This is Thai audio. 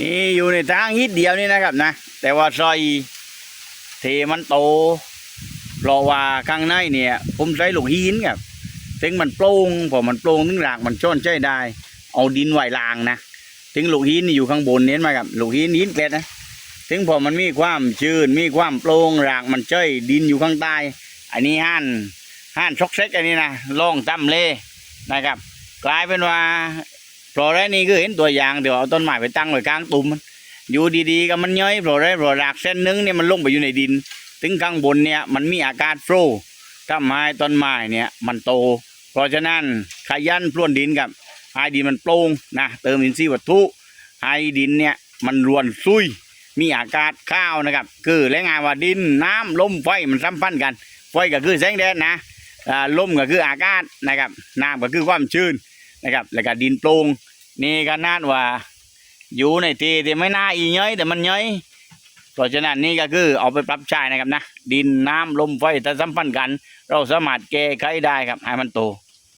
นี่อยู่ในทางฮิตเดียวนี่นะครับนะ แต่ว่าซอยเทมันโตราะว่าข้างในเนี่ยผมใช้หลูกหินครับถึงมันโปร่งพอมันโปร่งถึงรากมันจ้อนใจได้ เอาดินไหวลางนะถึงหลูกหินนี่อยู่ข้างบนเน้นมาครับหลูกหินหินเกล็ดนะถึงพอมันมีความชื้นมีความโปร่งรากมันจ้อยดินอยู่ข้างใต้อันนี้ห้านห้านช็อกเซ็กอันนี้นะล่องตั้มเลนะครับ กลายเป็นว่า เพราะไรนี่คือเห็นตัวอย่างเดี๋ยวเอาต้นไม้ไปตั้งไว้กลางตุ่มมันอยู่ดีๆก็มันย่อยเพราะไรเพราะรากเส้นหนึงเนี่ยมันลงไปอยู่ในดิน ถึงข้างบนเนี่ยมันมีอากาศโฟลว์ทำให้ต้นไม้เนี่ยมันโต เพราะฉะนั้นขยันพรวนดินกับให้ดินมันโปร่งนะเติมอินทรีย์วัตถุให้ดินเนี่ยมันรวนซุยมีอากาศข้าวนะครับ คือและงานว่าดินน้ำลมไฟมันสัมพันธ์กันไฟก็คือแสงแดดนะลมก็คืออากาศนะครับน้ำก็คือความชื้น นะครับแล้วก็ดินโปร่งนี่ก็น่านว่าอยู่ในที่ที่ไม่น่าอีย้อยแต่มันย้อยเพราะฉะนั้นนี่ก็คือเอาไปปรับใช้นะครับนะ ดินน้ำลมไฟถ้าสัมพันธ์กัน เราสามารถแก้ไขได้ครับให้มันโต